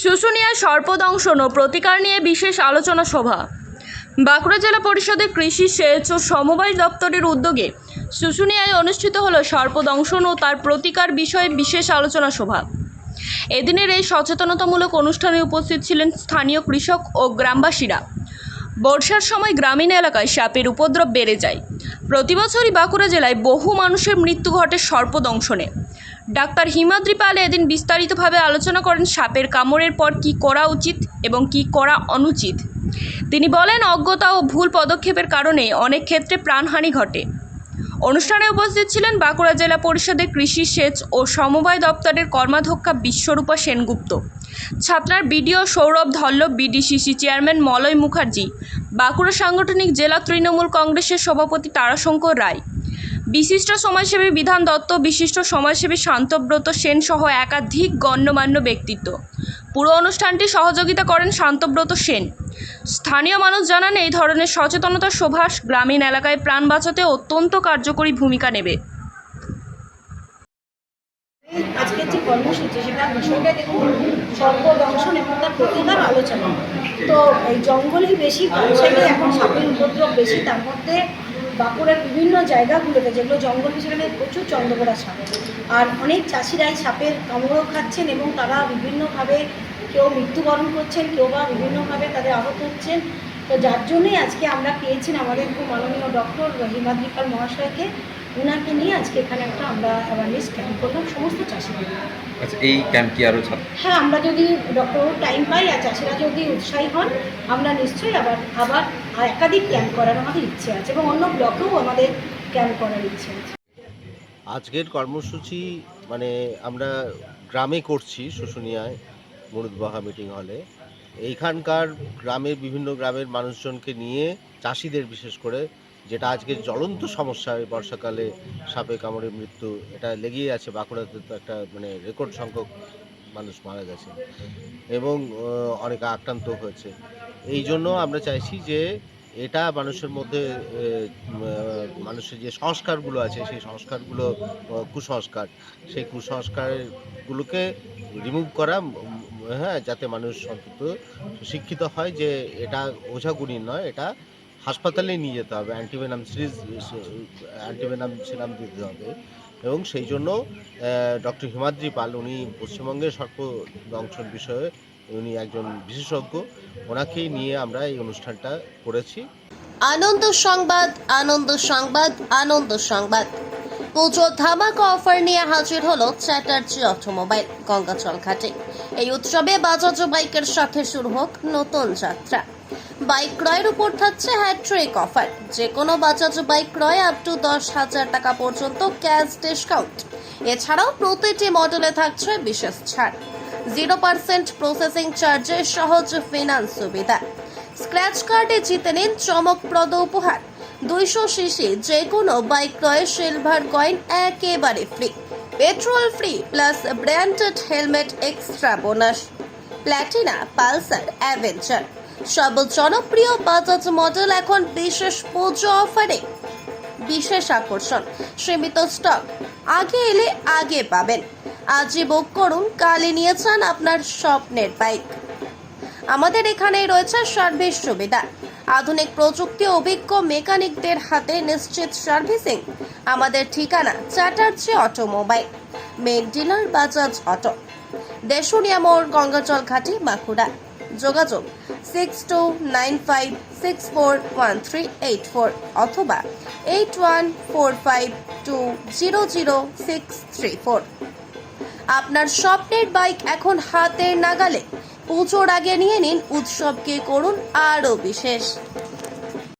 শুশুনিয়া সর্পদংশন ও প্রতিকার নিয়ে বিশেষ আলোচনা সভা। বাঁকুড়া জেলা পরিষদের কৃষি সেচ ও সমবায় দপ্তরের উদ্যোগে শুশুনিয়ায় অনুষ্ঠিত হলো সর্পদংশন ও তার প্রতিকার বিষয়ে বিশেষ আলোচনা সভা। এদিনের এই সচেতনতামূলক অনুষ্ঠানে উপস্থিত ছিলেন স্থানীয় কৃষক ও গ্রামবাসীরা। বর্ষার সময় গ্রামীণ এলাকায় সাপের উপদ্রব বেড়ে যায়। প্রতিবছরই বাঁকুড়া জেলায় বহু মানুষের মৃত্যু ঘটে সর্পদংশনে। ডাক্তার হিমাদ্রি পাল এদিন বিস্তারিতভাবে আলোচনা করেন সাপের কামড়ের পর কি করা উচিত এবং কি করা অনুচিত। তিনি বলেন, অজ্ঞতা ও ভুল পদক্ষেপের কারণে অনেক ক্ষেত্রে প্রাণহানি ঘটে। অনুষ্ঠানে উপস্থিত ছিলেন বাঁকুড়া জেলা পরিষদের কৃষি সেচ ও সমবায় দপ্তরের কর্মাধ্যক্ষা বিশ্বরূপা Sengupta. ছাত্রার BDO Sourav Dhalla BDCC chairman Malay Mukherjee, Bankura সাংগঠনিক জেলা তৃণমূল কংগ্রেসের সভাপতি তারাশঙ্কর রায়। বিশিষ্ট সমাজসেবী বিধান দত্ত, বিশিষ্ট সমাজসেবী শান্তব্রত সেন সহ একাধিক গণ্যমান্য ব্যক্তিত্ব। পুরো অনুষ্ঠানটি সহযোগিতা করেন শান্তব্রত সেন। স্থানীয় মানুষ জানান, এই ধরনের সচেতনতা সভা গ্রামীণ এলাকায় প্রাণ বাঁচাতে অত্যন্ত কার্যকরী ভূমিকা নেবে। আজকের যে কর্মসূচি, সেটা বিষয়টা দেখুন, সর্বদংশন এবং তার প্রতিকার আলোচনা। তো এই জঙ্গলই বেশি সাইডে এখন সাপের উপদ্রব বেশি, তার মধ্যে বাঁকুড়ার বিভিন্ন জায়গাগুলোতে, যেগুলো জঙ্গল সেখানে প্রচুর চন্দ্রকোড়া সাপ। আর অনেক চাষিরাই সাপের কামড়ও খাচ্ছেন এবং তারা বিভিন্নভাবে কেউ মৃত্যুবরণ করছেন, কেউ বা বিভিন্নভাবে তাদের আহত হচ্ছেন। তো যার জন্যই আজকে আমরা পেয়েছেন আমাদের খুব মাননীয় ডক্টর হিমাদ্রিপাল মহাশয়কে। ওনাকে নিয়ে আজকে এখানে একটা আমরা অ্যাওয়ারনেস ক্যাম্প করলাম সমস্ত চাষিদের। আচ্ছা এই ক্যাম্প কি আরও হ্যাঁ আমরা যদি ডক্টর টাইম পাই আর চাষিরা যদি উৎসাহী হন আমরা নিশ্চয়ই আবার আবার আর একাধিক ক্যাম্প করার আমাদের ইচ্ছে আছে এবং অন্য ব্লকেও আমাদের ক্যাম্প করার ইচ্ছে আছে। আজকের কর্মসূচি মানে আমরা গ্রামে করছি শুশুনিয়ায় মুরুদবাহা মিটিং হলে এইখানকার গ্রামের বিভিন্ন গ্রামের মানুষজনকে নিয়ে চাষিদের বিশেষ করে যেটা আজকে জ্বলন্ত সমস্যা এই বর্ষাকালে, সাপে কামড়ে মৃত্যু, এটা লেগেই আছে। বাঁকুড়াতে তো একটা মানে রেকর্ড সংখ্যক মানুষ মারা গেছে এবং অনেকে আক্রান্ত হয়েছে। এই জন্য আমরা চাইছি যে, এটা মানুষের মধ্যে মানুষের যে সংস্কারগুলো আছে, সেই সংস্কারগুলো কুসংস্কার, সেই কুসংস্কারগুলোকে রিমুভ করা হ্যাঁ যাতে মানুষ অন্তত শিক্ষিত হয় যে, এটা ওঝাগুনি নয়, এটা হাসপাতালে নিয়ে যেতে হবে, অ্যান্টিভেনাম সিরিজ, অ্যান্টিভেনাম সিরাম দিতে হবে। এবং সেই জন্য ডক্টর হিমাদ্রি পাল, উনি পশ্চিমবঙ্গের সর্প দংশন বিষয়ে উনি একজন বিশেষজ্ঞ, ওনাকেই নিয়ে আমরা এই অনুষ্ঠানটা করেছি। আনন্দ সংবাদ আনন্দ সংবাদ আনন্দ সংবাদ। পুজো ধামাকা অফার নিয়ে হাজির হলো চ্যাটার্জি অটোমোবাইল, গঙ্গাচল ঘাটে। এই উৎসবে বাজাজ বাইকের সাথে শুরু হোক নতুন যাত্রা। বাইক ক্রয়ের উপর থাকছে হ্যাট্রিক অফার। যে কোনো বাজাজ বাইক ক্রয় আপ টু দশ হাজার টাকা পর্যন্ত ক্যাশ ডিসকাউন্ট এছাড়াও প্রতিটি মডেলে থাকছে বিশেষ ছাড়। জিরো পার্সেন্ট প্রসেসিং চার্জে সহজ ফিনান্স সুবিধা। স্ক্র্যাচ কার্ডে জিতে নিন চমকপ্রদ উপহার। দুইশো সিসি যে কোনো বাইক ক্রয়ে সিলভার কয়েন একেবারে free petrol free plus branded helmet extra bonus Platina Pulsar Avenger জনপ্রিয় বাজাজ মডেল এখন বিশেষ পুজো অফারে। বিশেষ আকর্ষণ, সীমিত স্টক আগে এলে আগে পাবেন। আজই বুক করুন, কালই নিয়ে যান আপনার স্বপ্নের বাইক আমাদের এখানেই রয়েছে সার্ভিস সুবিধা। আধুনিক প্রযুক্তি, অভিজ্ঞ মেকানিকদের হাতে নিশ্চিত সার্ভিসিং আমাদের ঠিকানা Chatterjee automobile main dealer Bajaj auto. Deshunia মোড় গঙ্গাজল ঘাটি, বাঁকুড়া। যোগাযোগ six two nine five six four one three eight four অথবা eight one four five two zero zero six three four আপনার স্বপ্নের বাইক এখন হাতের নাগালে। পুজোর আগে নিয়ে নিন উৎসবকে করুন আরও বিশেষ।